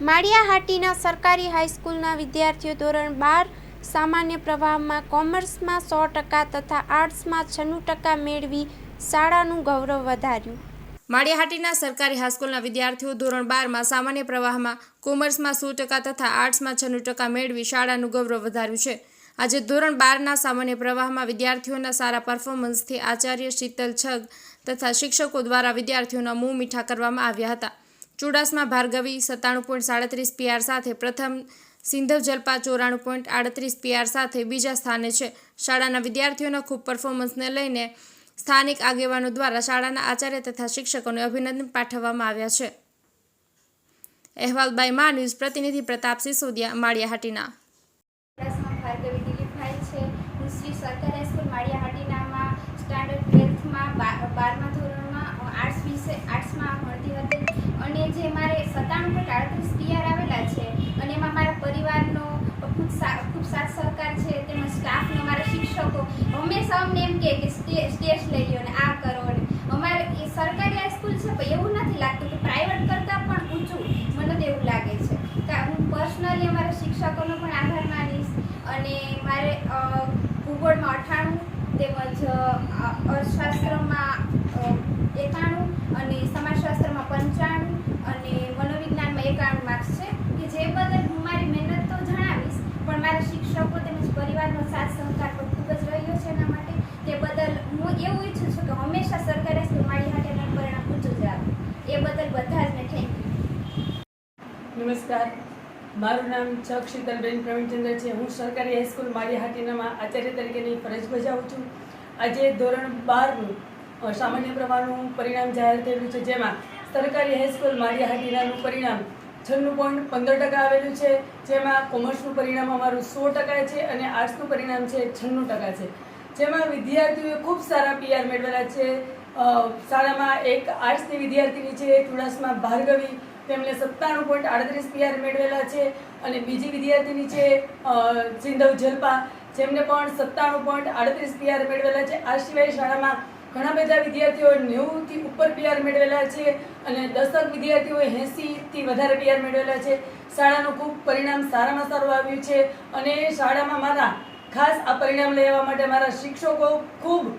માળિયાહાટીના સરકારી હાઈસ્કૂલના વિદ્યાર્થીઓ ધોરણ બાર સામાન્ય પ્રવાહમાં કોમર્સમાં સો ટકા તથા આર્ટ્સમાં છન્નું ટકા મેળવી શાળાનું ગૌરવ વધાર્યું. માળિયાહાટીના સરકારી હાઈસ્કૂલના વિદ્યાર્થીઓ ધોરણ બારમાં સામાન્ય પ્રવાહમાં કોમર્સમાં સો ટકા તથા આર્ટ્સમાં છન્નું ટકા મેળવી શાળાનું ગૌરવ વધાર્યું છે. આજે ધોરણ બારના સામાન્ય પ્રવાહમાં વિદ્યાર્થીઓના સારા પરફોર્મન્સથી આચાર્ય શીતલ છગ તથા શિક્ષકો દ્વારા વિદ્યાર્થીઓના મોં મીઠા કરવામાં આવ્યા હતા. ચુડાસમા ભાર્ગવી સત્તાણું પોઈન્ટ સાડત્રીસ પીઆર સાથે, પ્રથમ સિંધવ જલપા ચોરાણું પોઈન્ટ આડત્રીસ પીઆર સાથે બીજા સ્થાને છે. શાળાના વિદ્યાર્થીઓના ખૂબ પરફોર્મન્સને લઈને સ્થાનિક આગેવાનો દ્વારા શાળાના આચાર્ય તથા શિક્ષકોને અભિનંદન પાઠવવામાં આવ્યા છે. અહેવાલ બાય મા, ન્યૂઝ પ્રતિનિધિ પ્રતાપ સિસોદિયા, માળિયાહાટીના. સ્ટાન્ડર્ડ ટ્વેલ્થમાં બારમા ધોરણમાં આર્ટ્સ વિશે આર્ટ્સમાં ભણતી હતી અને જે મારે સત્તાણું પોઈન્ટ આડત્રીસ ટીઆર આવેલા છે અને એમાં મારા પરિવારનો ખૂબ ખૂબ સાથ સહકાર છે, તેમજ સ્ટાફનો મારા શિક્ષકો, હંમેશા અમને એમ કહે કે સ્ટે, સ્ટેજ લઈ લો ને આ કરો ને. અમારે એ સરકારી હાઈસ્કૂલ છે, પણ એવું નથી લાગતું કે પ્રાઇવેટ કરતાં પણ ઊંચું. મને તો એવું લાગે છે. હું પર્સનલી અમારા શિક્ષકોનો પણ આભાર માનીશ અને મારે ભૂગોળમાં અઠાણું તેમજ અર્થશાસ્ત્રમાં એકાણું અને સમાજશાસ્ત્રમાં પંચાણું અને મનોવિજ્ઞાનમાં એકાણું માર્ક્સ છે કે જે બદલ હું મારી મહેનત તો જણાવીશ પણ મારા શિક્ષકો તેમજ પરિવારનો સાથ સહકાર પણ ખૂબ જ રહ્યો છે એના માટે તે બદલ હું એવું ઈચ્છું છું કે હંમેશા સરકારી સ્કૂલ મારી હાટેનું પરિણામ ઊંચું જ આવે એ બદલ બધા જ ને થેન્ક નમસ્કાર. મારું નામ છક શીતલબેન પ્રવીણચંદ્ર છે. હું સરકારી હાઈસ્કૂલ માળિયાહાટીનામાં આચાર્ય તરીકેની ફરજ બજાવું છું. આજે ધોરણ બારનું સામાન્ય પ્રવાહનું પરિણામ જાહેર થયેલું છે. જેમાં સરકારી હાઈસ્કૂલ માળિયાહાટીનાનું પરિણામ છન્નું પોઈન્ટ પંદર ટકા આવેલું છે. જેમાં કોમર્સનું પરિણામ અમારું સો ટકા છે અને આર્ટ્સનું પરિણામ છે છન્નું ટકા છે. જેમાં વિદ્યાર્થીઓએ ખૂબ સારા પીઆર મેળવેલા છે. શાળામાં એક આર્ટ્સની વિદ્યાર્થીની છે ચુડાસમા ભાર્ગવી. તેમણે સત્તાણું પોઈન્ટ આડત્રીસ પીઆર મેળવેલા છે અને બીજી વિદ્યાર્થીની છે સિંધવ જલપા. જેમને પણ સત્તાણું પોઈન્ટ આડત્રીસ પીઆર મેળવેલા છે. આ સિવાય શાળામાં ઘણા બધા વિદ્યાર્થીઓ નેવુંથી ઉપર પીઆર મેળવેલા છે અને દસક વિદ્યાર્થીઓએ એંસીથી વધારે પીઆર મેળવેલા છે. શાળાનું ખૂબ પરિણામ સારામાં સારું આવ્યું છે અને શાળામાં મારા ખાસ આ પરિણામ લેવા માટે મારા શિક્ષકો ખૂબ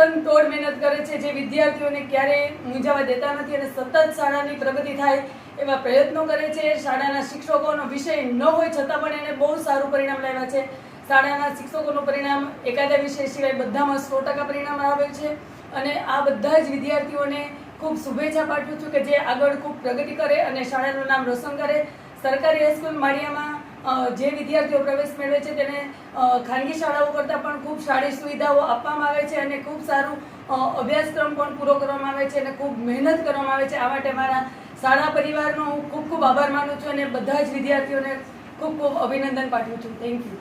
તનતોડ મહેનત કરે છે, જે વિદ્યાર્થીઓને ક્યારેય મૂંઝાવા દેતા નથી અને સતત શાળાની પ્રગતિ થાય એવા પ્રયત્નો કરે છે. શાળાના શિક્ષકોનો વિષય ન હોય છતાં પણ એને બહુ સારું પરિણામ લાવ્યા છે. શાળાના શિક્ષકોનું પરિણામ એકાદા વિષય સિવાય બધામાં સો ટકા પરિણામ આવે છે અને આ બધા જ વિદ્યાર્થીઓને ખૂબ શુભેચ્છા પાઠવું છું કે જે આગળ ખૂબ પ્રગતિ કરે અને શાળાનું નામ રોશન કરે. સરકારી હાઈસ્કૂલ માળિયામાં જે વિદ્યાર્થીઓ પ્રવેશ મેળવે છે તેને ખાનગી શાળાઓ કરતાં પણ ખૂબ સારી સુવિધાઓ આપવામાં આવે છે અને ખૂબ સારું અભ્યાસક્રમ પણ પૂરો કરવામાં આવે છે અને ખૂબ મહેનત કરવામાં આવે છે. આ માટે મારા શાળા પરિવારનો હું ખૂબ ખૂબ આભાર માનું છું અને બધા જ વિદ્યાર્થીઓને ખૂબ ખૂબ અભિનંદન પાઠવું છું. Thank you